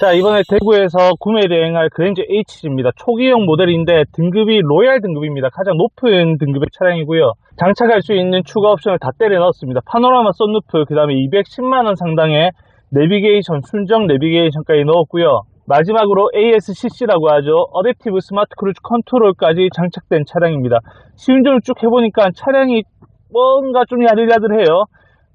자 이번에 대구에서 구매 대행할 그랜저 HG입니다. 초기형 모델인데 등급이 로얄 등급입니다. 가장 높은 등급의 차량이고요. 장착할 수 있는 추가 옵션을 다 때려 넣었습니다. 파노라마 썬루프 그 다음에 210만원 상당의 내비게이션 순정 내비게이션까지 넣었고요. 마지막으로 ASCC라고 하죠. 어댑티브 스마트 크루즈 컨트롤까지 장착된 차량입니다. 시운전을 쭉 해보니까 차량이 뭔가 좀 야들야들해요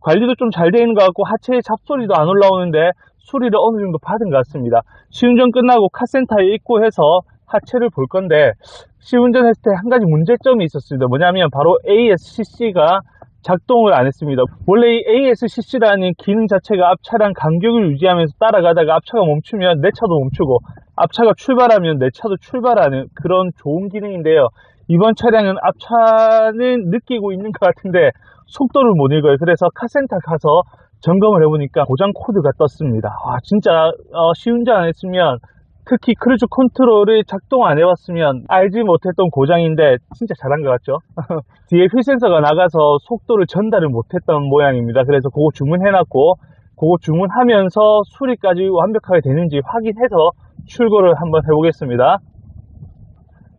관리도 좀 잘 되어 있는 것 같고 하체에 잡소리도 안 올라오는데 수리를 어느 정도 받은 것 같습니다. 시운전 끝나고 카센터에 입고해서 하체를 볼 건데 시운전했을 때 한 가지 문제점이 있었습니다. 뭐냐면 바로 ASCC가 작동을 안 했습니다. 원래 이 ASCC라는 기능 자체가 앞차랑 간격을 유지하면서 따라가다가 앞차가 멈추면 내 차도 멈추고 앞차가 출발하면 내 차도 출발하는 그런 좋은 기능인데요. 이번 차량은 앞차는 느끼고 있는 것 같은데 속도를 못 읽어요. 그래서 카센터 가서 점검을 해보니까 고장 코드가 떴습니다. 아, 진짜 어, 시운전 안 했으면 특히 크루즈 컨트롤을 작동 안 해봤으면 알지 못했던 고장인데 진짜 잘한 것 같죠? 뒤에 휠 센서가 나가서 속도를 전달을 못했던 모양입니다. 그래서 그거 주문해놨고 그거 주문하면서 수리까지 완벽하게 되는지 확인해서 출고를 한번 해보겠습니다.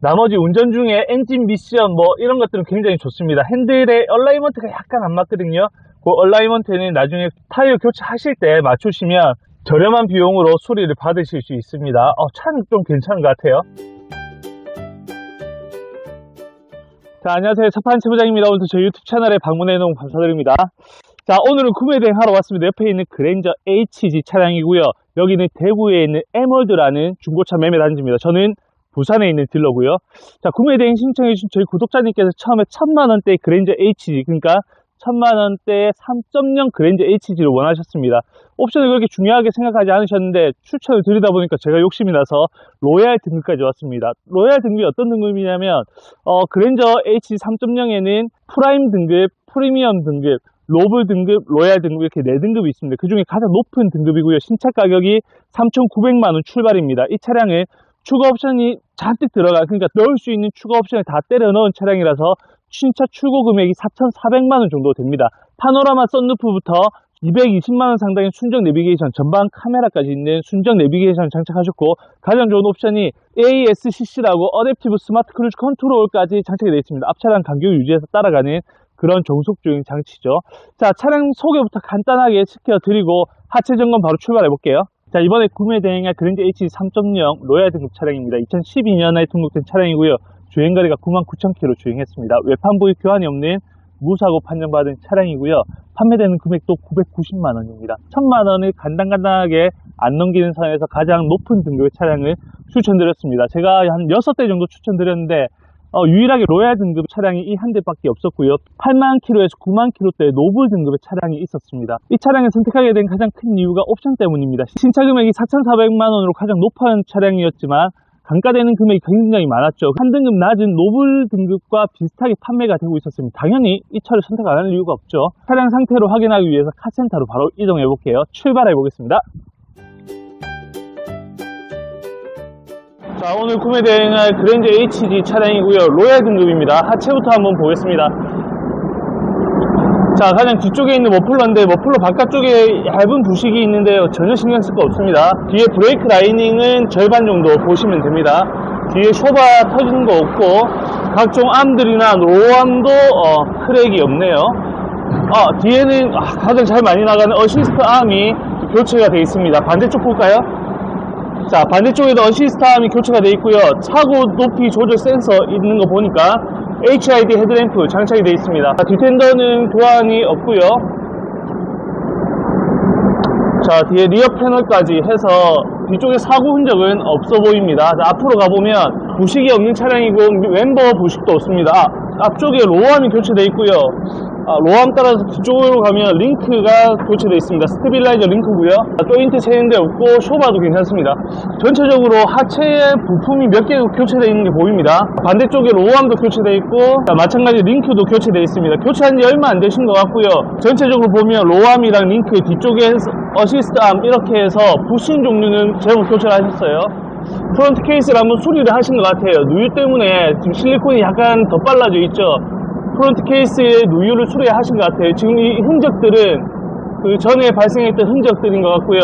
나머지 운전 중에 엔진 미션 뭐 이런 것들은 굉장히 좋습니다. 핸들의 얼라이먼트가 약간 안 맞거든요. 그 얼라이먼트는 나중에 타이어 교체하실 때 맞추시면 저렴한 비용으로 수리를 받으실 수 있습니다. 어, 차는 좀 괜찮은 것 같아요. 자, 안녕하세요. 차판 세부장입니다. 오늘도 저희 유튜브 채널에 방문해 놓은 감사드립니다. 자, 오늘은 구매 대행 하러 왔습니다. 옆에 있는 그랜저 HG 차량이고요. 여기는 대구에 있는 에멀드라는 중고차 매매 단지입니다. 저는 부산에 있는 딜러고요. 자, 구매 대행 신청해 주신 저희 구독자님께서 처음에 천만 원대 그랜저 HG, 그러니까 천만 원대의 3.0 그랜저 HG를 원하셨습니다. 옵션을 그렇게 중요하게 생각하지 않으셨는데 추천을 드리다 보니까 제가 욕심이 나서 로얄 등급까지 왔습니다. 로얄 등급이 어떤 등급이냐면 어, 그랜저 HG 3.0에는 프라임 등급, 프리미엄 등급, 로블 등급, 로얄 등급 이렇게 네 등급이 있습니다. 그 중에 가장 높은 등급이고요. 신차 가격이 3,900만 원 출발입니다. 이 차량은 추가 옵션이 잔뜩 들어가 그러니까 넣을 수 있는 추가 옵션을 다 때려 넣은 차량이라서 신차 출고 금액이 4,400만원 정도 됩니다. 파노라마 썬루프부터 220만원 상당의 순정 내비게이션, 전방 카메라까지 있는 순정 내비게이션 장착하셨고, 가장 좋은 옵션이 ASCC라고 어댑티브 스마트 크루즈 컨트롤까지 장착이 되어 있습니다. 앞차량 간격을 유지해서 따라가는 그런 정속주행 장치죠. 자, 차량 소개부터 간단하게 시켜드리고, 하체 점검 바로 출발해 볼게요. 자, 이번에 구매 대행할 그랜저 H 3.0 로얄 등급 차량입니다. 2012년에 등록된 차량이고요. 주행거리가 99,000km 주행했습니다. 외판부의 교환이 없는 무사고 판정받은 차량이고요. 판매되는 금액도 990만 원입니다. 1000만원을 간단간단하게 안 넘기는 선에서 가장 높은 등급의 차량을 추천드렸습니다. 제가 한 6대 정도 추천드렸는데 어, 유일하게 로얄 등급 차량이 이 한 대밖에 없었고요. 8만 킬로에서 9만 킬로대 노블 등급의 차량이 있었습니다. 이 차량을 선택하게 된 가장 큰 이유가 옵션 때문입니다. 신차 금액이 4,400만 원으로 가장 높은 차량이었지만 단가되는 금액이 굉장히 많았죠. 한 등급 낮은 노블 등급과 비슷하게 판매가 되고 있었습니다. 당연히 이 차를 선택 안 할 이유가 없죠. 차량 상태로 확인하기 위해서 카센터로 바로 이동해 볼게요. 출발해 보겠습니다. 자 오늘 구매 대행할 그랜저 HG 차량이고요. 로얄 등급입니다. 하체부터 한번 보겠습니다. 자 가장 뒤쪽에 있는 머플러인데 머플러 바깥쪽에 얇은 부식이 있는데요. 전혀 신경 쓸 거 없습니다. 뒤에 브레이크 라이닝은 절반 정도 보시면 됩니다. 뒤에 쇼바 터지는 거 없고 각종 암들이나 로암도 어, 크랙이 없네요. 어, 뒤에는 아, 가장 잘 많이 나가는 어시스트 암이 교체가 되어 있습니다. 반대쪽 볼까요? 자 반대쪽에도 어시스트 암이 교체가 되어 있고요. 차고 높이 조절 센서 있는 거 보니까 HID 헤드램프 장착이 되어 있습니다. 자, 디텐더는 교환이 없고요. 자 뒤에 리어 패널까지 해서 뒤쪽에 사고 흔적은 없어 보입니다. 자, 앞으로 가보면 부식이 없는 차량이고 멤버 부식도 없습니다. 아, 앞쪽에 로암이 교체되어 있고요 아, 로암 따라서 뒤쪽으로 가면 링크가 교체되어 있습니다. 스테빌라이저 링크고요. 아, 조인트 세는데 없고 쇼바도 괜찮습니다. 전체적으로 하체에 부품이 몇 개 교체되어 있는 게 보입니다. 반대쪽에 로암도 교체되어 있고 자, 마찬가지 링크도 교체되어 있습니다. 교체한 지 얼마 안 되신 것 같고요. 전체적으로 보면 로암이랑 링크 뒤쪽에 어시스트 암 이렇게 해서 부신 종류는 제법 교체를 하셨어요. 프론트 케이스를 한번 수리를 하신 것 같아요. 누유 때문에 지금 실리콘이 약간 더 빨라져 있죠 프론트 케이스의 누유를 수리하신 것 같아요. 지금 이 흔적들은 그 전에 발생했던 흔적들인 것 같고요.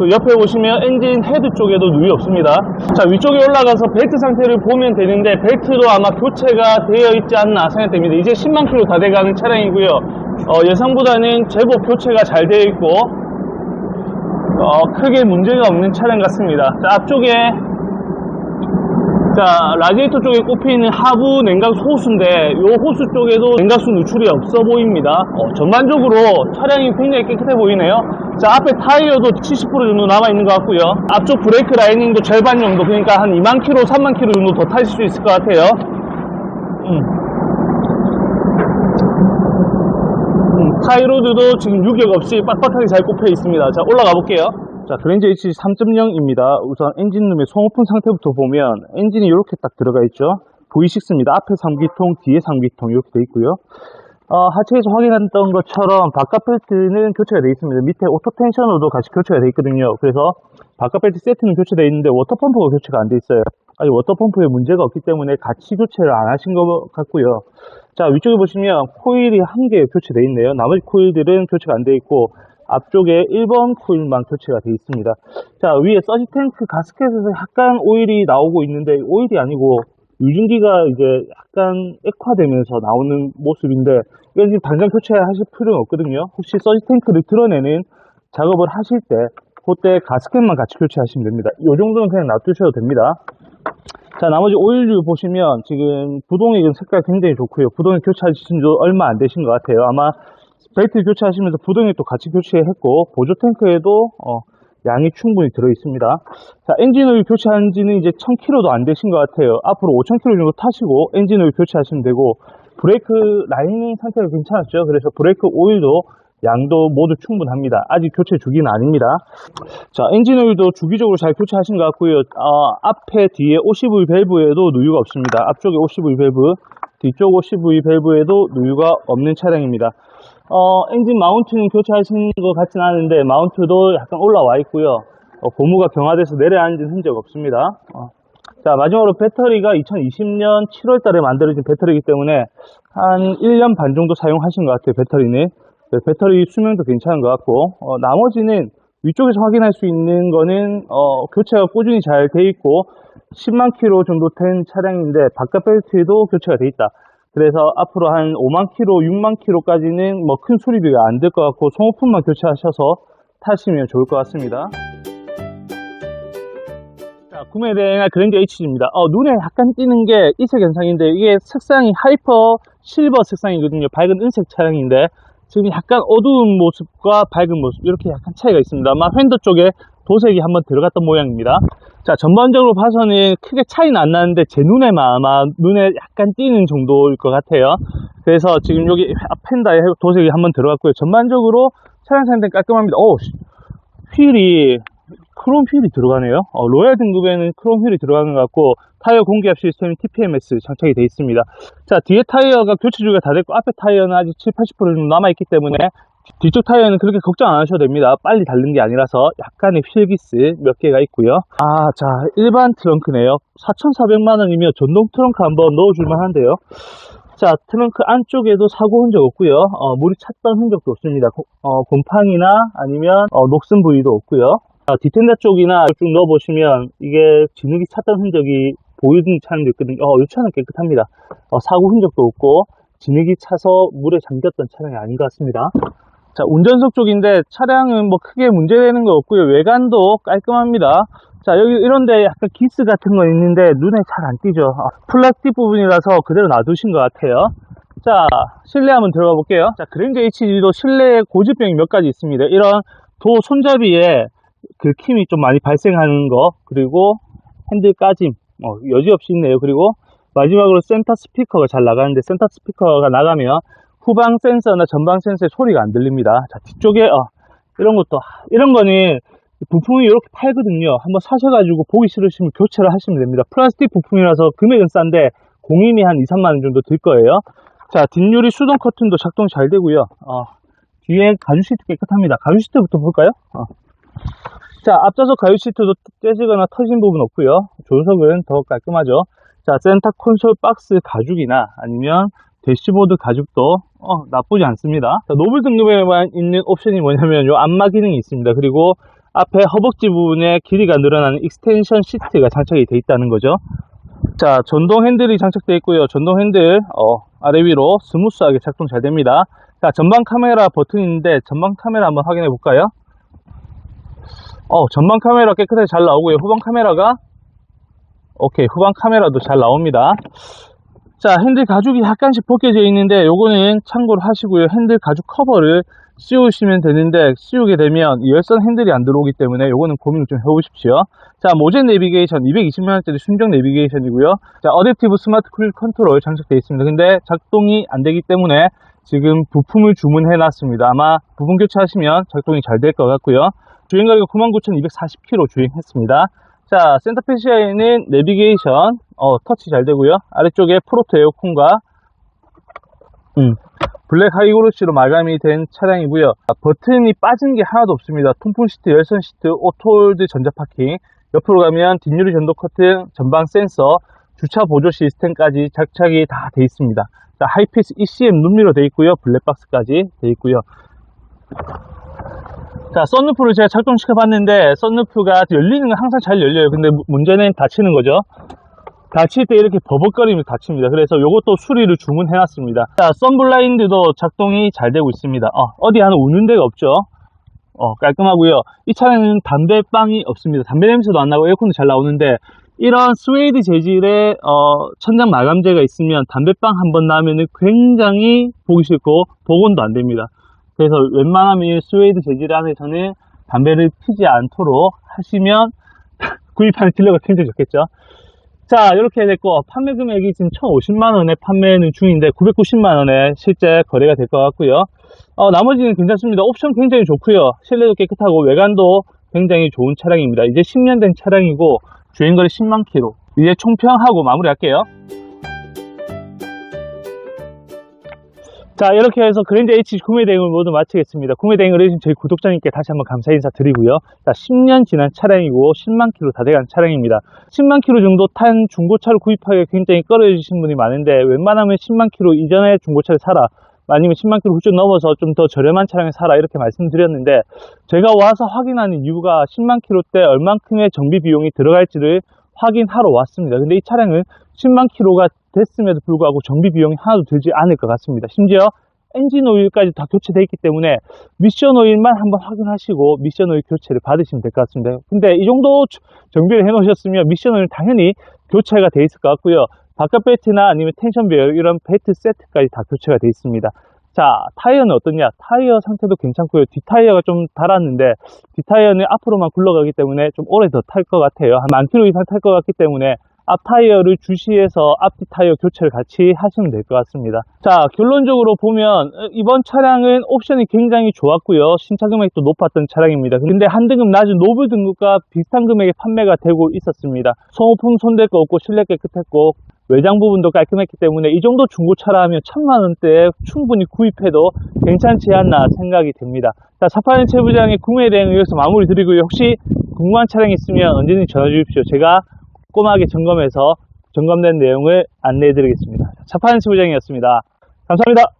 그 옆에 보시면 엔진 헤드 쪽에도 누이 없습니다. 자, 위쪽에 올라가서 벨트 상태를 보면 되는데, 벨트도 아마 교체가 되어 있지 않나 생각됩니다. 이제 10만 킬로 다 돼가는 차량이고요. 어, 예상보다는 제법 교체가 잘 되어 있고, 어, 크게 문제가 없는 차량 같습니다. 자, 앞쪽에 자, 라디에이터 쪽에 꼽혀있는 하부 냉각 호수인데, 이 호수 쪽에도 냉각수 누출이 없어 보입니다. 어, 전반적으로 차량이 굉장히 깨끗해 보이네요. 자, 앞에 타이어도 70% 정도 남아있는 것 같고요. 앞쪽 브레이크 라이닝도 절반 정도, 그러니까 한 2만 킬로, 3만 킬로 정도 더 타실 수 있을 것 같아요. 음. 음, 타이로드도 지금 유격 없이 빡빡하게 잘 꼽혀 있습니다. 자, 올라가 볼게요. 자, 그랜저 H 3.0입니다. 우선 엔진룸의 송오픈 상태부터 보면 엔진이 이렇게 딱 들어가 있죠. V6입니다. 앞에 상기통, 뒤에 상기통 이렇게 돼 있고요. 어, 하체에서 확인했던 것처럼 바깥 벨트는 교체가 되어 있습니다. 밑에 오토 텐셔너도 같이 교체가 되어 있거든요. 그래서 바깥 벨트 세트는 교체되어 있는데 워터펌프가 교체가 안 돼 있어요. 아직 워터펌프에 문제가 없기 때문에 같이 교체를 안 하신 것 같고요. 자, 위쪽에 보시면 코일이 한 개 교체되어 있네요. 나머지 코일들은 교체가 안 되어 있고 앞쪽에 1번 코일만 교체가 되어 있습니다. 자, 위에 서지 탱크 가스켓에서 약간 오일이 나오고 있는데 오일이 아니고 유증기가 이제 약간 액화되면서 나오는 모습인데 이건 지금 당장 교체하실 필요는 없거든요. 혹시 서지 탱크를 드러내는 작업을 하실 때 그때 가스켓만 같이 교체하시면 됩니다. 이 정도는 그냥 놔두셔도 됩니다. 자, 나머지 오일류 보시면 지금 부동액은 색깔 굉장히 좋고요. 부동액 교체하신 지 얼마 안 되신 것 같아요. 아마 벨트 교체하시면서 부동액도 같이 교체했고 보조 탱크에도 어, 양이 충분히 들어 있습니다. 자, 엔진오일 교체한 지는 이제 1000km도 안 되신 것 같아요. 앞으로 5000km 정도 타시고 엔진오일 교체하시면 되고 브레이크 라이닝 상태가 괜찮았죠. 그래서 브레이크 오일도 양도 모두 충분합니다. 아직 교체 주기는 아닙니다. 자, 엔진오일도 주기적으로 잘 교체하신 것 같고요. 어, 앞에 뒤에 OCV 밸브에도 누유가 없습니다. 앞쪽에 OCV 밸브, 뒤쪽 OCV 밸브에도 누유가 없는 차량입니다. 어, 엔진 마운트는 교체하신 것 같진 않은데 마운트도 약간 올라와 있고요. 어, 고무가 경화돼서 내려앉은 흔적 없습니다. 어. 자, 마지막으로 배터리가 2020년 7월 달에 만들어진 배터리이기 때문에 한 1년 반 정도 사용하신 것 같아요, 배터리는. 네, 배터리 수명도 괜찮은 것 같고, 어, 나머지는 위쪽에서 확인할 수 있는 거는, 어, 교체가 꾸준히 잘 돼 있고, 10만 킬로 정도 된 차량인데, 바깥 벨트도 교체가 돼 있다. 그래서 앞으로 한 5만 킬로, 6만 킬로까지는 뭐 큰 수리비가 안 될 것 같고, 송호품만 교체하셔서 타시면 좋을 것 같습니다. 자, 구매 대행할 그랜저 HG입니다. 어, 눈에 약간 띄는 게 이색 현상인데 이게 색상이 하이퍼 실버 색상이거든요. 밝은 은색 차량인데 지금 약간 어두운 모습과 밝은 모습 이렇게 약간 차이가 있습니다. 아마 휀더 쪽에 도색이 한번 들어갔던 모양입니다. 자, 전반적으로 봐서는 크게 차이는 안 나는데 제 눈에만 아마 눈에 약간 띄는 정도일 것 같아요. 그래서 지금 여기 펜다에 도색이 한번 들어갔고요. 전반적으로 차량 상태는 깔끔합니다. 오, 휠이 크롬 휠이 들어가네요. 어, 로얄 등급에는 크롬 휠이 들어가는 것 같고 타이어 공기압 시스템 TPMS 장착이 되어 있습니다. 자 뒤에 타이어가 교체 주기가 다 됐고 앞에 타이어는 아직 7, 80% 정도 남아있기 때문에 뒤쪽 타이어는 그렇게 걱정 안 하셔도 됩니다. 빨리 닳는 게 아니라서 약간의 휠기스 몇 개가 있고요. 아, 자, 일반 트렁크네요. 4,400만원이면 전동 트렁크 한번 넣어줄만 한데요. 자, 트렁크 안쪽에도 사고 흔적 없고요. 어, 물이 찼던 흔적도 없습니다. 고- 어, 곰팡이나 아니면 어, 녹슨 부위도 없고요. 자, 디텐더 쪽이나 쭉 넣어보시면 이게 진흙이 찼던 흔적이 보이는 차량도 있거든요. 어, 이 차는 깨끗합니다. 어, 사고 흔적도 없고 진흙이 차서 물에 잠겼던 차량이 아닌 것 같습니다. 자, 운전석 쪽인데 차량은 뭐 크게 문제되는 거 없고요. 외관도 깔끔합니다. 자, 여기 이런데 약간 기스 같은 거 있는데 눈에 잘 안 띄죠. 아, 플라스틱 부분이라서 그대로 놔두신 것 같아요. 자, 실내 한번 들어가 볼게요. 자, 그랜저 HD도 실내에 고질병이 몇 가지 있습니다. 이런 도 손잡이에 긁힘이 좀 많이 발생하는 거, 그리고 핸들 까짐, 어, 여지없이 있네요. 그리고 마지막으로 센터 스피커가 잘 나가는데 센터 스피커가 나가면 후방 센서나 전방 센서의 소리가 안 들립니다. 자, 뒤쪽에, 어, 이런 것도, 이런 거는 부품이 이렇게 팔거든요. 한번 사셔가지고 보기 싫으시면 교체를 하시면 됩니다. 플라스틱 부품이라서 금액은 싼데 공임이 한 2, 3만원 정도 들 거예요. 자, 뒷유리 수동 커튼도 작동 잘 되고요. 어, 뒤에 가죽 시트 깨끗합니다. 가죽 시트부터 볼까요? 어. 자, 앞좌석 가죽 시트도 째지거나 터진 부분 없고요. 조석은 더 깔끔하죠. 자, 센터 콘솔 박스 가죽이나 아니면 대시보드 가죽도 어, 나쁘지 않습니다. 자, 노블 등급에만 있는 옵션이 뭐냐면 요 안마 기능이 있습니다. 그리고 앞에 허벅지 부분에 길이가 늘어나는 익스텐션 시트가 장착이 되어 있다는 거죠. 자, 전동 핸들이 장착되어 있고요. 전동 핸들 어, 아래 위로 스무스하게 작동 잘 됩니다. 자, 전방 카메라 버튼이 있는데 전방 카메라 한번 확인해 볼까요? 어, 전방 카메라 깨끗하게 잘 나오고요. 후방 카메라가 오케이, 후방 카메라도 잘 나옵니다. 자, 핸들 가죽이 약간씩 벗겨져 있는데 요거는 참고로 하시고요. 핸들 가죽 커버를 씌우시면 되는데 씌우게 되면 이 열선 핸들이 안 들어오기 때문에 요거는 고민 좀 해보십시오. 자, 모젠 내비게이션 220만원짜리 순정 내비게이션이고요. 자, 어댑티브 스마트 크루즈 컨트롤 장착되어 있습니다. 근데 작동이 안 되기 때문에 지금 부품을 주문해 놨습니다. 아마 부품 교체하시면 작동이 잘 될 것 같고요. 주행거리가 99,240km 주행했습니다. 자, 센터페시아에는 내비게이션, 어, 터치 잘 되고요. 아래쪽에 프로토 에어컨과, 음, 블랙 하이그로시로 마감이 된 차량이고요. 아, 버튼이 빠진 게 하나도 없습니다. 통풍 시트, 열선 시트, 오토홀드 전자 파킹, 옆으로 가면 뒷유리 전동 커튼, 전방 센서, 주차 보조 시스템까지 장착이 다 돼 있습니다. 자, 하이피스 ECM 눈미로 돼 있고요. 블랙박스까지 돼 있고요. 자, 썬루프를 제가 작동시켜 봤는데, 썬루프가 열리는 건 항상 잘 열려요. 근데 무- 문제는 닫히는 거죠. 닫힐 때 이렇게 버벅거리면 닫힙니다. 그래서 이것도 수리를 주문해 놨습니다. 자, 썬블라인드도 작동이 잘 되고 있습니다. 어, 디 하나 우는 데가 없죠. 어, 깔끔하고요. 이 차량은 담배빵이 없습니다. 담배 냄새도 안 나고 에어컨도 잘 나오는데, 이런 스웨이드 재질의 어, 천장 마감재가 있으면 담배빵 한번 나면은 굉장히 보기 싫고 복원도 안 됩니다. 그래서 웬만하면 이 스웨이드 재질 안에서는 담배를 피지 않도록 하시면 구입하는 딜러가 굉장히 좋겠죠. 자, 이렇게 됐고, 판매 금액이 지금 1,050만원에 판매는 중인데, 990만원에 실제 거래가 될 것 같고요. 어, 나머지는 괜찮습니다. 옵션 굉장히 좋고요. 실내도 깨끗하고, 외관도 굉장히 좋은 차량입니다. 이제 10년 된 차량이고, 주행거리 10만 킬로. 이제 총평하고 마무리할게요. 자, 이렇게 해서 그랜저 H 구매 대행을 모두 마치겠습니다. 구매 대행을 해주신 저희 구독자님께 다시 한번 감사 인사 드리고요. 자, 10년 지난 차량이고 10만 킬로 다 돼간 차량입니다. 10만 킬로 정도 탄 중고차를 구입하기가 굉장히 꺼려지신 분이 많은데 웬만하면 10만 킬로 이전에 중고차를 사라 아니면 10만 킬로 훌쩍 넘어서 좀 더 저렴한 차량을 사라 이렇게 말씀드렸는데 제가 와서 확인하는 이유가 10만 킬로 때 얼만큼의 정비 비용이 들어갈지를 확인하러 왔습니다. 근데 이 차량은 10만 킬로가 됐음에도 불구하고 정비 비용이 하나도 들지 않을 것 같습니다. 심지어 엔진 오일까지 다 교체되어 있기 때문에 미션 오일만 한번 확인하시고 미션 오일 교체를 받으시면 될 것 같습니다. 근데 이 정도 정비를 해 놓으셨으면 미션 오일 당연히 교체가 돼 있을 것 같고요. 바깥 벨트나 아니면 텐션 베어 이런 벨트 세트까지 다 교체가 돼 있습니다. 자, 타이어는 어떠냐? 타이어 상태도 괜찮고요. 뒷타이어가 좀 달았는데 뒷타이어는 앞으로만 굴러가기 때문에 좀 오래 더 탈 것 같아요. 한 만 킬로 이상 탈 것 같기 때문에 앞 타이어를 주시해서 앞뒤 타이어 교체를 같이 하시면 될 것 같습니다. 자, 결론적으로 보면 어, 이번 차량은 옵션이 굉장히 좋았고요. 신차 금액도 높았던 차량입니다. 근데 한 등급 낮은 노블 등급과 비슷한 금액에 판매가 되고 있었습니다. 소모품 손댈 거 없고 실내 깨끗했고 외장 부분도 깔끔했기 때문에 이 정도 중고차라면 천만 원대에 충분히 구입해도 괜찮지 않나 생각이 됩니다. 자, 사파렌 최부장의 구매 대행을 여기서 마무리 드리고요. 혹시 궁금한 차량 있으면 언제든지 전화 주십시오. 제가 꼼꼼하게 점검해서 점검된 내용을 안내해 드리겠습니다. 차파렌 최부장이었습니다. 감사합니다.